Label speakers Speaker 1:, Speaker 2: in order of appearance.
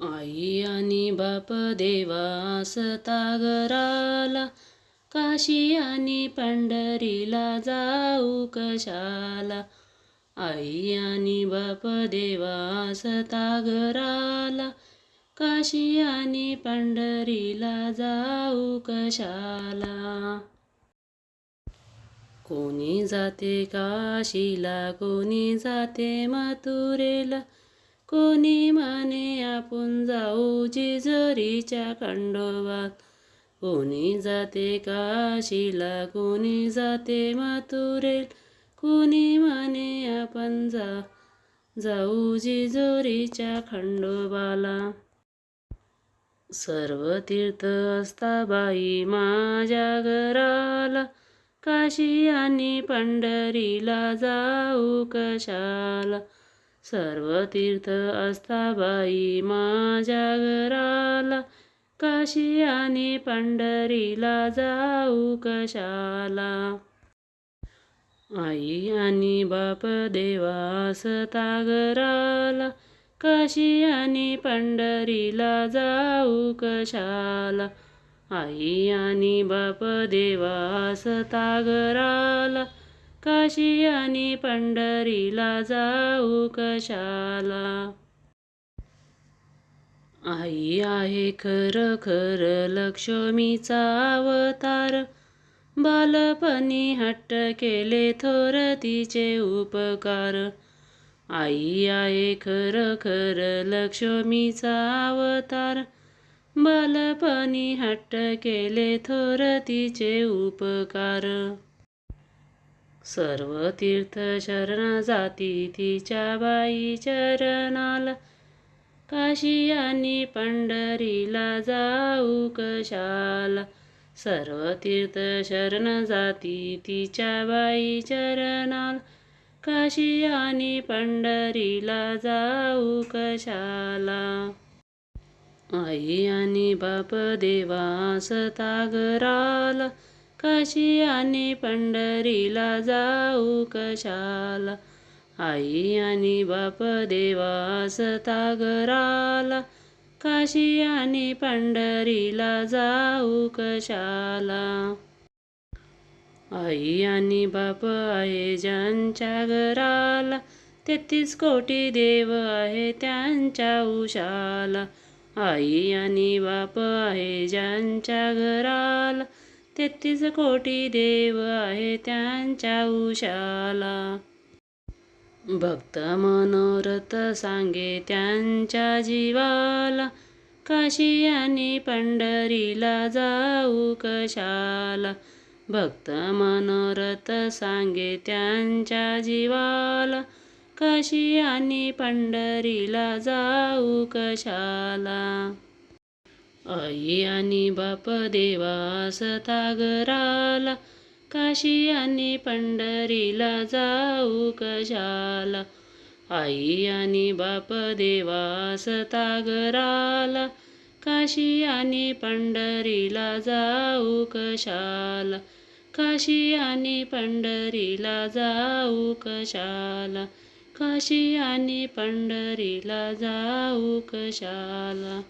Speaker 1: आई आणि बाप देवा सतागराला काशी आणि पंढरीला जाऊ कशाला? आई आणि बाप देवा सतागराला काशी आणि पंढरीला जाऊ कशाला? कोणी जाते काशीला कोणी जाते मथुरेला कोणी माने आपण जाऊ जिजरीच्या खंडोबात कोणी जाते काशीला कोणी जाते मातुरेल कोणी माने आपण जा जाऊ जिजोरीच्या खंडोबाला. सर्व तीर्थ असता बाई माझ्या घराला. काशी आणि पंढरीला जाऊ कशाला? सर्व तीर्थ असता बाई माझ्या घराला काशी आणि पंढरीला जाऊ कशाला? आई आणि बाप देवा सतागराला काशी आणि पंढरीला जाऊ कशाला? आई आणि बाप देवा सतागराला काशी आणि पंढरीला जाऊ कशाला? आई आहे खरं खरं लक्ष्मीचा अवतार. बालपणी हट्ट केले थोर तिचे उपकार. आई आहे खरं खरं लक्ष्मीचा अवतार. बालपणी हट्ट केले थोर तिचे उपकार. सर्व तीर्थ शरण जाती तिच्या बाई चरणाला. काशी आणि पंढरीला जाऊ कशाला? सर्व तीर्थ शरण जाती तिच्या बाई चरणाला. काशी आणि पंढरीला जाऊ कशाला? आई आणि बाप देवा सतागराला काशी आणि पंढरीला जाऊ कशाला? आई आणि बाप देवास तागराला. काशी आणि पंढरीला जाऊ कशाला? आई आणि बाप आहे ज्यांच्या घराला. तेहतीस कोटी देव आहे त्यांच्या उशाला. आई आणि बाप आहे ज्यांच्या घराला. तेहतीस कोटी देव आहे त्यांच्या उशाला. भक्त मनोरथ सांगे त्यांच्या जीवाला. काशी आणि पंढरीला जाऊ कशाला? भक्त मनोरथ सांगे त्यांच्या जीवाला. काशी आणि पंढरीला जाऊ कशाला? आई आणि बाप देवा सतागराला काशी आणि पंढरीला जाऊ कशाला. आई आणि बाप देवा सतागराला काशी आणि पंढरीला जाऊ कशाला. काशी आणि पंढरीला जाऊ कशाला. काशी आणि पंढरीला जाऊ कशाला.